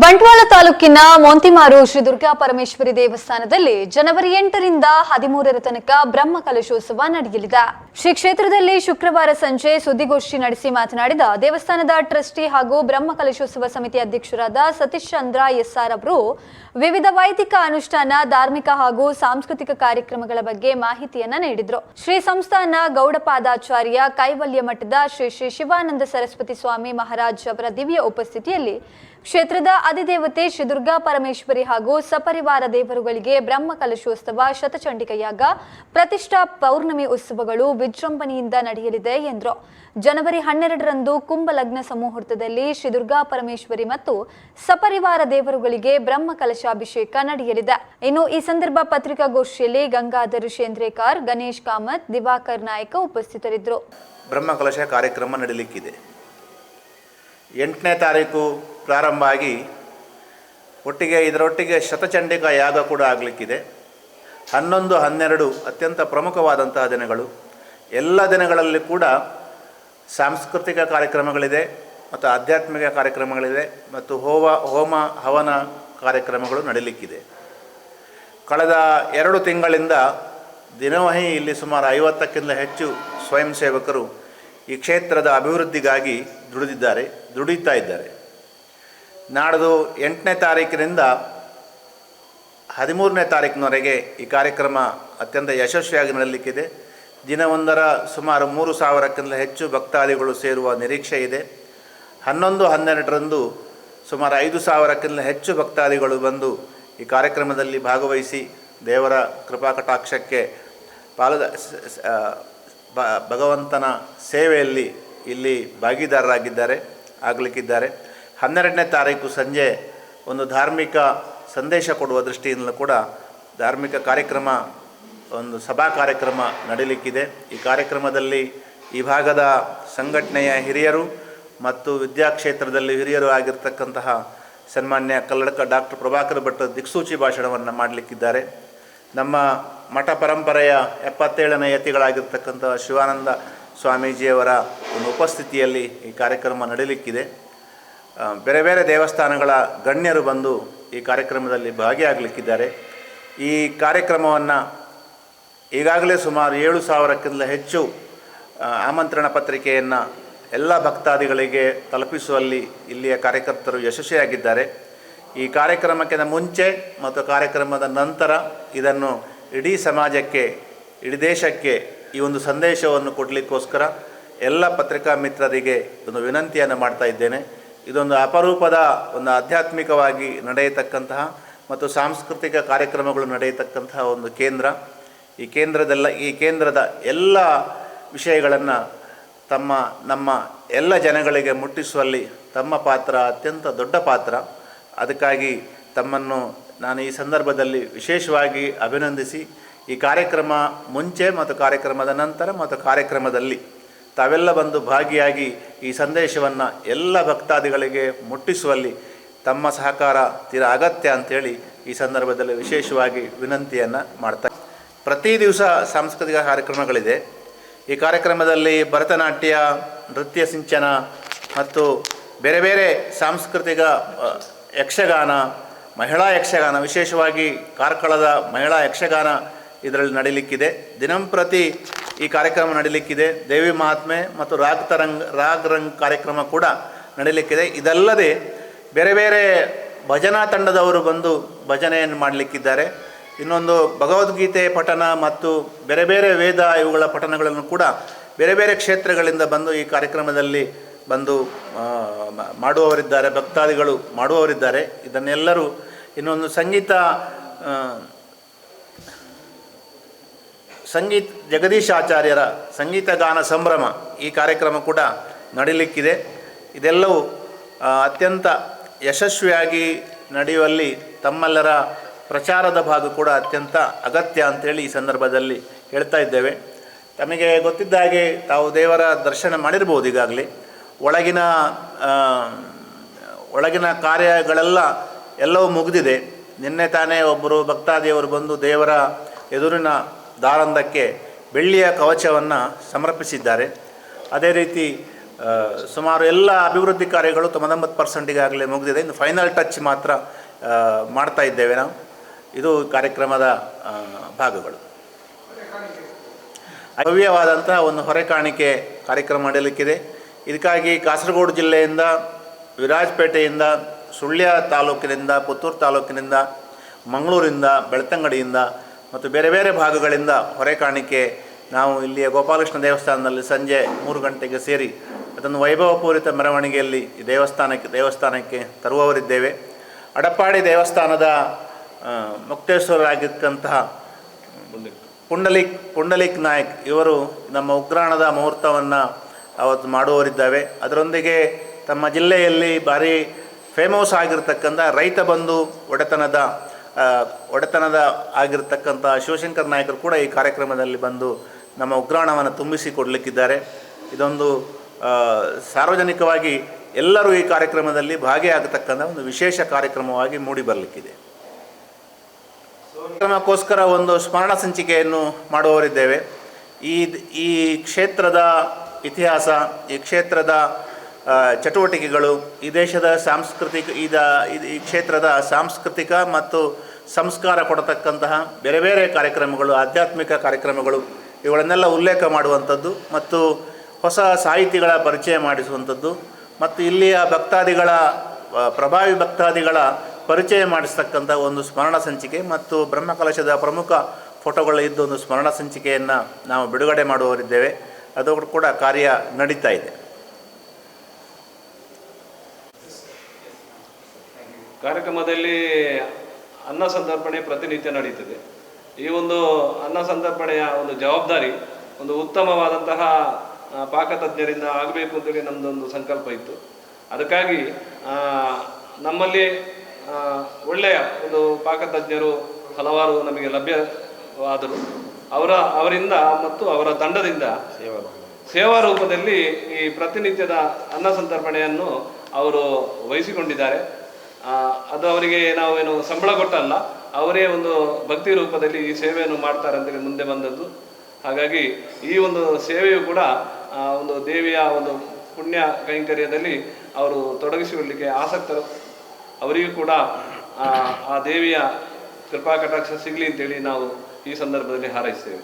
ಬಂಟ್ವಾಳ ತಾಲೂಕಿನ ಮೊಂತಿಮಾರು ಶ್ರೀ ದುರ್ಗಾ ಪರಮೇಶ್ವರಿ ದೇವಸ್ಥಾನದಲ್ಲಿ ಜನವರಿ ಎಂಟರಿಂದ ಹದಿಮೂರರ ತನಕ ಬ್ರಹ್ಮ ಕಲಶೋತ್ಸವ ನಡೆಯಲಿದೆ. ಶ್ರೀ ಕ್ಷೇತ್ರದಲ್ಲಿ ಶುಕ್ರವಾರ ಸಂಜೆ ಸುದ್ದಿಗೋಷ್ಠಿ ನಡೆಸಿ ಮಾತನಾಡಿದ ದೇವಸ್ಥಾನದ ಟ್ರಸ್ಟಿ ಹಾಗೂ ಬ್ರಹ್ಮ ಕಲಶೋತ್ಸವ ಸಮಿತಿ ಅಧ್ಯಕ್ಷರಾದ ಸತೀಶ್ ಚಂದ್ರ ಎಸ್ಆರ್ ಅವರು, ವಿವಿಧ ವೈದಿಕ ಅನುಷ್ಠಾನ, ಧಾರ್ಮಿಕ ಹಾಗೂ ಸಾಂಸ್ಕೃತಿಕ ಕಾರ್ಯಕ್ರಮಗಳ ಬಗ್ಗೆ ಮಾಹಿತಿಯನ್ನ ನೀಡಿದರು. ಶ್ರೀ ಸಂಸ್ಥಾನ ಗೌಡಪಾದಾಚಾರ್ಯ ಕೈವಲ್ಯ ಮಠದ ಶ್ರೀ ಶ್ರೀ ಶಿವಾನಂದ ಸರಸ್ವತಿ ಸ್ವಾಮಿ ಮಹಾರಾಜ್ ಅವರ ದಿವ್ಯ ಉಪಸ್ಥಿತಿಯಲ್ಲಿ ಕ್ಷೇತ್ರದ ಅಧಿದೇವತೆ ಶ್ರೀ ದುರ್ಗಾ ಪರಮೇಶ್ವರಿ ಹಾಗೂ ಸಪರಿವಾರ ದೇವರುಗಳಿಗೆ ಬ್ರಹ್ಮ ಕಲಶೋತ್ಸವ ಶತಚಂಡಿಕ ಯಾಗ ಪ್ರತಿಷ್ಠಾ ಪೌರ್ಣಮಿ ಉತ್ಸವಗಳು ವಿಜೃಂಭಣೆಯಿಂದ ನಡೆಯಲಿದೆ ಎಂದರು ಜನವರಿ ಹನ್ನೆರಡರಂದು ಕುಂಭ ಲಗ್ನ ಸಮುಹೂರ್ತದಲ್ಲಿ ಶ್ರೀ ದುರ್ಗಾ ಪರಮೇಶ್ವರಿ ಮತ್ತು ಸಪರಿವಾರ ದೇವರುಗಳಿಗೆ ಬ್ರಹ್ಮ ಕಲಶಾಭಿಷೇಕ ನಡೆಯಲಿದೆ. ಇನ್ನು ಈ ಸಂದರ್ಭ ಪತ್ರಿಕಾಗೋಷ್ಠಿಯಲ್ಲಿ ಗಂಗಾಧರ್ ಶೇಂದ್ರೇಕರ್, ಗಣೇಶ್ ಕಾಮತ್, ದಿವಾಕರ್ ನಾಯಕ ಉಪಸ್ಥಿತರಿದ್ದರು. ಬ್ರಹ್ಮಕಲಶ ಕಾರ್ಯಕ್ರಮ ನಡೆಯಲಿಕ್ಕಿದೆ ಎಂಟನೇ ತಾರೀಕು ಪ್ರಾರಂಭ ಆಗಿ ಒಟ್ಟಿಗೆ ಇದರೊಟ್ಟಿಗೆ ಶತಚಂಡಿಕಾ ಯಾಗ ಕೂಡ ಆಗಲಿಕ್ಕಿದೆ. ಹನ್ನೊಂದು ಹನ್ನೆರಡು ಅತ್ಯಂತ ಪ್ರಮುಖವಾದಂತಹ ದಿನಗಳು. ಎಲ್ಲ ದಿನಗಳಲ್ಲಿ ಕೂಡ ಸಾಂಸ್ಕೃತಿಕ ಕಾರ್ಯಕ್ರಮಗಳಿದೆ ಮತ್ತು ಆಧ್ಯಾತ್ಮಿಕ ಕಾರ್ಯಕ್ರಮಗಳಿದೆ ಮತ್ತು ಹೋಮ ಹೋಮ ಹವನ ಕಾರ್ಯಕ್ರಮಗಳು ನಡೀಲಿಕ್ಕಿದೆ. ಕಳೆದ ಎರಡು ತಿಂಗಳಿಂದ ದಿನವಹಿ ಇಲ್ಲಿ ಸುಮಾರು ಐವತ್ತಕ್ಕಿಂತ ಹೆಚ್ಚು ಸ್ವಯಂ ಸೇವಕರು ಈ ಕ್ಷೇತ್ರದ ಅಭಿವೃದ್ಧಿಗಾಗಿ ದುಡಿದಿದ್ದಾರೆ, ದುಡಿತಾ ಇದ್ದಾರೆ. ನಾಡದು ಎಂಟನೇ ತಾರೀಕಿನಿಂದ ಹದಿಮೂರನೇ ತಾರೀಕಿನವರೆಗೆ ಈ ಕಾರ್ಯಕ್ರಮ ಅತ್ಯಂತ ಯಶಸ್ವಿಯಾಗಿ ನಡೀಲಿಕ್ಕಿದೆ. ದಿನವೊಂದರ ಸುಮಾರು ಮೂರು ಸಾವಿರಕ್ಕಿಂತ ಹೆಚ್ಚು ಭಕ್ತಾದಿಗಳು ಸೇರುವ ನಿರೀಕ್ಷೆ ಇದೆ. ಹನ್ನೊಂದು, ಹನ್ನೆರಡರಂದು ಸುಮಾರು ಐದು ಸಾವಿರಕ್ಕಿಂತ ಹೆಚ್ಚು ಭಕ್ತಾದಿಗಳು ಬಂದು ಈ ಕಾರ್ಯಕ್ರಮದಲ್ಲಿ ಭಾಗವಹಿಸಿ ದೇವರ ಕೃಪಾಕಟಾಕ್ಷಕ್ಕೆ ಪಾಲದ ಭಗವಂತನ ಸೇವೆಯಲ್ಲಿ ಇಲ್ಲಿ ಭಾಗಿದಾರರಾಗಿದ್ದಾರೆ, ಆಗಲಿಕ್ಕಿದ್ದಾರೆ. ಹನ್ನೆರಡನೇ ತಾರೀಕು ಸಂಜೆ ಒಂದು ಧಾರ್ಮಿಕ ಸಂದೇಶ ಕೊಡುವ ದೃಷ್ಟಿಯಿಂದಲೂ ಕೂಡ ಧಾರ್ಮಿಕ ಕಾರ್ಯಕ್ರಮ ಒಂದು ಸಭಾ ಕಾರ್ಯಕ್ರಮ ನಡೀಲಿಕ್ಕಿದೆ. ಈ ಕಾರ್ಯಕ್ರಮದಲ್ಲಿ ಈ ಭಾಗದ ಸಂಘಟನೆಯ ಹಿರಿಯರು ಮತ್ತು ವಿದ್ಯಾಕ್ಷೇತ್ರದಲ್ಲಿ ಹಿರಿಯರು ಆಗಿರ್ತಕ್ಕಂತಹ ಸನ್ಮಾನ್ಯ ಕಲ್ಲಡಕ ಡಾಕ್ಟರ್ ಪ್ರಭಾಕರ್ ಭಟ್ ದಿಕ್ಸೂಚಿ ಭಾಷಣವನ್ನು ಮಾಡಲಿಕ್ಕಿದ್ದಾರೆ. ನಮ್ಮ ಮಠ ಪರಂಪರೆಯ ಎಪ್ಪತ್ತೇಳನೇ ಯತಿಗಳಾಗಿರ್ತಕ್ಕಂಥ ಶಿವಾನಂದ ಸ್ವಾಮೀಜಿಯವರ ಒಂದು ಉಪಸ್ಥಿತಿಯಲ್ಲಿ ಈ ಕಾರ್ಯಕ್ರಮ ನಡೀಲಿಕ್ಕಿದೆ. ಬೇರೆ ಬೇರೆ ದೇವಸ್ಥಾನಗಳ ಗಣ್ಯರು ಬಂದು ಈ ಕಾರ್ಯಕ್ರಮದಲ್ಲಿ ಭಾಗಿಯಾಗಲಿಕ್ಕಿದ್ದಾರೆ. ಈ ಕಾರ್ಯಕ್ರಮವನ್ನು ಈಗಾಗಲೇ ಸುಮಾರು ಏಳು ಸಾವಿರಕ್ಕಿಂತ ಹೆಚ್ಚು ಆಮಂತ್ರಣ ಪತ್ರಿಕೆಯನ್ನು ಎಲ್ಲ ಭಕ್ತಾದಿಗಳಿಗೆ ತಲುಪಿಸುವಲ್ಲಿ ಇಲ್ಲಿಯ ಕಾರ್ಯಕರ್ತರು ಯಶಸ್ವಿಯಾಗಿದ್ದಾರೆ. ಈ ಕಾರ್ಯಕ್ರಮಕ್ಕಿಂತ ಮುಂಚೆ ಮತ್ತು ಕಾರ್ಯಕ್ರಮದ ನಂತರ ಇದನ್ನು ಇಡೀ ಸಮಾಜಕ್ಕೆ, ಇಡೀ ದೇಶಕ್ಕೆ ಈ ಒಂದು ಸಂದೇಶವನ್ನು ಕೊಡಲಿಕ್ಕೋಸ್ಕರ ಎಲ್ಲ ಪತ್ರಿಕಾ ಮಿತ್ರರಿಗೆ ಒಂದು ವಿನಂತಿಯನ್ನು ಮಾಡ್ತಾ ಇದ್ದೇನೆ. ಇದೊಂದು ಅಪರೂಪದ ಒಂದು ಆಧ್ಯಾತ್ಮಿಕವಾಗಿ ನಡೆಯತಕ್ಕಂತಹ ಮತ್ತು ಸಾಂಸ್ಕೃತಿಕ ಕಾರ್ಯಕ್ರಮಗಳು ನಡೆಯತಕ್ಕಂತಹ ಒಂದು ಕೇಂದ್ರ. ಈ ಕೇಂದ್ರದಲ್ಲ, ಈ ಕೇಂದ್ರದ ಎಲ್ಲ ವಿಷಯಗಳನ್ನು ತಮ್ಮ, ನಮ್ಮ ಎಲ್ಲ ಜನಗಳಿಗೆ ಮುಟ್ಟಿಸುವಲ್ಲಿ ತಮ್ಮ ಪಾತ್ರ, ಅತ್ಯಂತ ದೊಡ್ಡ ಪಾತ್ರ. ಅದಕ್ಕಾಗಿ ತಮ್ಮನ್ನು ನಾನು ಈ ಸಂದರ್ಭದಲ್ಲಿ ವಿಶೇಷವಾಗಿ ಅಭಿನಂದಿಸಿ, ಈ ಕಾರ್ಯಕ್ರಮ ಮುಂಚೆ ಮತ್ತು ಕಾರ್ಯಕ್ರಮದ ನಂತರ ಮತ್ತು ಕಾರ್ಯಕ್ರಮದಲ್ಲಿ ತಾವೆಲ್ಲ ಬಂದು ಭಾಗಿಯಾಗಿ ಈ ಸಂದೇಶವನ್ನು ಎಲ್ಲ ಭಕ್ತಾದಿಗಳಿಗೆ ಮುಟ್ಟಿಸುವಲ್ಲಿ ತಮ್ಮ ಸಹಕಾರ ತೀರ ಅಗತ್ಯ ಅಂಥೇಳಿ ಈ ಸಂದರ್ಭದಲ್ಲಿ ವಿಶೇಷವಾಗಿ ವಿನಂತಿಯನ್ನು ಮಾಡ್ತಾ ಪ್ರತಿ ದಿವಸ ಸಾಂಸ್ಕೃತಿಕ ಕಾರ್ಯಕ್ರಮಗಳಿದೆ. ಈ ಕಾರ್ಯಕ್ರಮದಲ್ಲಿ ಭರತನಾಟ್ಯ, ನೃತ್ಯ ಸಿಂಚನ ಮತ್ತು ಬೇರೆ ಬೇರೆ ಸಾಂಸ್ಕೃತಿಕ ಯಕ್ಷಗಾನ, ಮಹಿಳಾ ಯಕ್ಷಗಾನ, ವಿಶೇಷವಾಗಿ ಕಾರ್ಕಳದ ಮಹಿಳಾ ಯಕ್ಷಗಾನ ಇದರಲ್ಲಿ ನಡೀಲಿಕ್ಕಿದೆ. ದಿನಂಪ್ರತಿ ಈ ಕಾರ್ಯಕ್ರಮ ನಡೀಲಿಕ್ಕಿದೆ. ದೇವಿ ಮಹಾತ್ಮೆ ಮತ್ತು ರಾಗ್ ತರಂಗ್, ರಾಗ್ ರಂಗ್ ಕಾರ್ಯಕ್ರಮ ಕೂಡ ನಡೀಲಿಕ್ಕಿದೆ. ಇದಲ್ಲದೆ ಬೇರೆ ಬೇರೆ ಭಜನಾ ತಂಡದವರು ಬಂದು ಭಜನೆಯನ್ನು ಮಾಡಲಿಕ್ಕಿದ್ದಾರೆ. ಇನ್ನೊಂದು ಭಗವದ್ಗೀತೆ ಪಠನ ಮತ್ತು ಬೇರೆ ಬೇರೆ ವೇದ ಇವುಗಳ ಪಠನಗಳನ್ನು ಕೂಡ ಬೇರೆ ಬೇರೆ ಕ್ಷೇತ್ರಗಳಿಂದ ಬಂದು ಈ ಕಾರ್ಯಕ್ರಮದಲ್ಲಿ ಬಂದು ಮಾಡುವವರಿದ್ದಾರೆ, ಭಕ್ತಾದಿಗಳು ಮಾಡುವವರಿದ್ದಾರೆ. ಇದನ್ನೆಲ್ಲರೂ ಇನ್ನೊಂದು ಸಂಗೀತ ಸಂಗೀತ್, ಜಗದೀಶ್ ಆಚಾರ್ಯರ ಸಂಗೀತ ಗಾನ ಸಂಭ್ರಮ ಈ ಕಾರ್ಯಕ್ರಮ ಕೂಡ ನಡೀಲಿಕ್ಕಿದೆ. ಇದೆಲ್ಲವೂ ಅತ್ಯಂತ ಯಶಸ್ವಿಯಾಗಿ ನಡೆಯುವಲ್ಲಿ ತಮ್ಮೆಲ್ಲರ ಪ್ರಚಾರದ ಭಾಗ ಕೂಡ ಅತ್ಯಂತ ಅಗತ್ಯ ಅಂತೇಳಿ ಈ ಸಂದರ್ಭದಲ್ಲಿ ಹೇಳ್ತಾ ಇದ್ದೇವೆ. ತಮಗೆ ಗೊತ್ತಿದ್ದ ಹಾಗೆ ತಾವು ದೇವರ ದರ್ಶನ ಮಾಡಿರ್ಬೋದು ಈಗಾಗಲೇ. ಒಳಗಿನ ಒಳಗಿನ ಕಾರ್ಯಗಳೆಲ್ಲ ಎಲ್ಲವೂ ಮುಗಿದಿದೆ. ನಿನ್ನೆ ತಾನೇ ಒಬ್ಬರು ಭಕ್ತಾದಿಯವರು ಬಂದು ದೇವರ ಎದುರಿನ ದಾರಂದಕ್ಕೆ ಬೆಳ್ಳಿಯ ಕವಚವನ್ನು ಸಮರ್ಪಿಸಿದ್ದಾರೆ. ಅದೇ ರೀತಿ ಸುಮಾರು ಎಲ್ಲ ಅಭಿವೃದ್ಧಿ ಕಾರ್ಯಗಳು ತೊಂಬತ್ತೊಂಬತ್ತು ಪರ್ಸೆಂಟಿಗಾಗಲೇ ಮುಗಿದಿದೆ. ಇನ್ನು ಫೈನಲ್ ಟಚ್ ಮಾತ್ರ ಮಾಡ್ತಾ ಇದ್ದೇವೆ ನಾವು. ಇದು ಕಾರ್ಯಕ್ರಮದ ಭಾಗಗಳು. ಭವ್ಯವಾದಂತಹ ಒಂದು ಹೊರೆ ಕಾಣಿಕೆ ಕಾರ್ಯಕ್ರಮ ನಡೆಯಲಿಕ್ಕಿದೆ ಇದಕ್ಕಾಗಿ ಕಾಸರಗೋಡು ಜಿಲ್ಲೆಯಿಂದ, ವಿರಾಜಪೇಟೆಯಿಂದ, ಸುಳ್ಯ ತಾಲೂಕಿನಿಂದ, ಪುತ್ತೂರು ತಾಲೂಕಿನಿಂದ, ಮಂಗಳೂರಿಂದ, ಬೆಳ್ತಂಗಡಿಯಿಂದ ಮತ್ತು ಬೇರೆ ಬೇರೆ ಭಾಗಗಳಿಂದ ಹೊರೆ ಕಾಣಿಕೆ ನಾವು ಇಲ್ಲಿಯ ಗೋಪಾಲಕೃಷ್ಣ ದೇವಸ್ಥಾನದಲ್ಲಿ ಸಂಜೆ ಮೂರು ಗಂಟೆಗೆ ಸೇರಿ ಅದನ್ನು ವೈಭವಪೂರಿತ ಮೆರವಣಿಗೆಯಲ್ಲಿ ದೇವಸ್ಥಾನಕ್ಕೆ ದೇವಸ್ಥಾನಕ್ಕೆ ತರುವವರಿದ್ದೇವೆ. ಅಡಪ್ಪಾಡಿ ದೇವಸ್ಥಾನದ ಮುಕ್ತೇಶ್ವರರಾಗಿರ್ತಕ್ಕಂತಹ ಪುಂಡಲಿಕ್ ಪುಂಡಲಿಕ್ ನಾಯಕ್, ಇವರು ನಮ್ಮ ಉಗ್ರಾಣದ ಮುಹೂರ್ತವನ್ನು ಅವತ್ತು ಮಾಡುವವರಿದ್ದಾವೆ. ಅದರೊಂದಿಗೆ ತಮ್ಮ ಜಿಲ್ಲೆಯಲ್ಲಿ ಭಾರಿ ಫೇಮಸ್ ಆಗಿರತಕ್ಕಂಥ ರೈತ ಬಂಧು ಒಡೆತನದ ಒಡೆತನದ ಆಗಿರತಕ್ಕಂಥ ಶಿವಶಂಕರ್ ನಾಯಕರು ಕೂಡ ಈ ಕಾರ್ಯಕ್ರಮದಲ್ಲಿ ಬಂದು ನಮ್ಮ ಉಗ್ರಾಣವನ್ನು ತುಂಬಿಸಿ ಕೊಡಲಿಕ್ಕಿದ್ದಾರೆ. ಇದೊಂದು ಸಾರ್ವಜನಿಕವಾಗಿ ಎಲ್ಲರೂ ಈ ಕಾರ್ಯಕ್ರಮದಲ್ಲಿ ಭಾಗಿಯಾಗತಕ್ಕಂಥ ಒಂದು ವಿಶೇಷ ಕಾರ್ಯಕ್ರಮವಾಗಿ ಮೂಡಿ ಬರಲಿಕ್ಕಿದೆ. ಕಾರ್ಯಕ್ರಮಕ್ಕೋಸ್ಕರ ಒಂದು ಸ್ಮರಣ ಸಂಚಿಕೆಯನ್ನು ಮಾಡುವವರಿದ್ದೇವೆ. ಈ ಈ ಕ್ಷೇತ್ರದ ಇತಿಹಾಸ, ಈ ಕ್ಷೇತ್ರದ ಚಟುವಟಿಕೆಗಳು, ಈ ದೇಶದ ಸಾಂಸ್ಕೃತಿಕ ಇದ ಈ ಕ್ಷೇತ್ರದ ಸಾಂಸ್ಕೃತಿಕ ಮತ್ತು ಸಂಸ್ಕಾರ ಕೊಡತಕ್ಕಂತಹ ಬೇರೆ ಬೇರೆ ಕಾರ್ಯಕ್ರಮಗಳು, ಆಧ್ಯಾತ್ಮಿಕ ಕಾರ್ಯಕ್ರಮಗಳು, ಇವುಗಳನ್ನೆಲ್ಲ ಉಲ್ಲೇಖ ಮಾಡುವಂಥದ್ದು ಮತ್ತು ಹೊಸ ಸಾಹಿತಿಗಳ ಪರಿಚಯ ಮಾಡಿಸುವಂಥದ್ದು ಮತ್ತು ಇಲ್ಲಿಯ ಭಕ್ತಾದಿಗಳ ಪ್ರಭಾವಿ ಭಕ್ತಾದಿಗಳ ಪರಿಚಯ ಮಾಡಿಸ್ತಕ್ಕಂಥ ಒಂದು ಸ್ಮರಣ ಸಂಚಿಕೆ ಮತ್ತು ಬ್ರಹ್ಮಕಲಶದ ಪ್ರಮುಖ ಫೋಟೋಗಳ ಇದ್ದ ಒಂದು ಸ್ಮರಣ ಸಂಚಿಕೆಯನ್ನು ನಾವು ಬಿಡುಗಡೆ ಮಾಡುವವರಿದ್ದೇವೆ. ಅದು ಕೂಡ ಕಾರ್ಯ ನಡೀತಾ ಇದೆ. ಕಾರ್ಯಕ್ರಮದಲ್ಲಿ ಅನ್ನ ಸಂತರ್ಪಣೆ ಪ್ರತಿನಿತ್ಯ ನಡೀತದೆ. ಈ ಒಂದು ಅನ್ನ ಸಂತರ್ಪಣೆಯ ಒಂದು ಜವಾಬ್ದಾರಿ ಒಂದು ಉತ್ತಮವಾದಂತಹ ಪಾಕತಜ್ಞರಿಂದ ಆಗಬೇಕು ಅಂತೇಳಿ ನಮ್ಮದೊಂದು ಸಂಕಲ್ಪ ಇತ್ತು. ಅದಕ್ಕಾಗಿ ನಮ್ಮಲ್ಲಿ ಒಳ್ಳೆಯ ಒಂದು ಪಾಕತಜ್ಞರು ಹಲವಾರು ನಮಗೆ ಲಭ್ಯವಾದರು. ಅವರ, ಅವರಿಂದ ಮತ್ತು ಅವರ ತಂಡದಿಂದ ಸೇವಾ ರೂಪದಲ್ಲಿ ಈ ಪ್ರತಿನಿತ್ಯದ ಅನ್ನ ಸಂತರ್ಪಣೆಯನ್ನು ಅವರು ವಹಿಸಿಕೊಂಡಿದ್ದಾರೆ. ಅದು ಅವರಿಗೆ ನಾವೇನು ಸಂಬಳ ಕೊಟ್ಟಲ್ಲ, ಅವರೇ ಒಂದು ಭಕ್ತಿ ರೂಪದಲ್ಲಿ ಈ ಸೇವೆಯನ್ನು ಮಾಡ್ತಾರೆ ಅಂತೇಳಿ ಮುಂದೆ ಬಂದದ್ದು. ಹಾಗಾಗಿ ಈ ಒಂದು ಸೇವೆಯು ಕೂಡ ಒಂದು ದೇವಿಯ ಒಂದು ಪುಣ್ಯ ಕೈಂಕರ್ಯದಲ್ಲಿ ಅವರು ತೊಡಗಿಸಿಕೊಳ್ಳಲಿಕ್ಕೆ ಆಸಕ್ತರು. ಅವರಿಗೂ ಕೂಡ ಆ, ದೇವಿಯ ಕೃಪಾ ಕಟಾಕ್ಷ ಸಿಗಲಿ ಅಂತೇಳಿ ನಾವು ಈ ಸಂದರ್ಭದಲ್ಲಿ ಹಾರೈಸ್ತೇವೆ.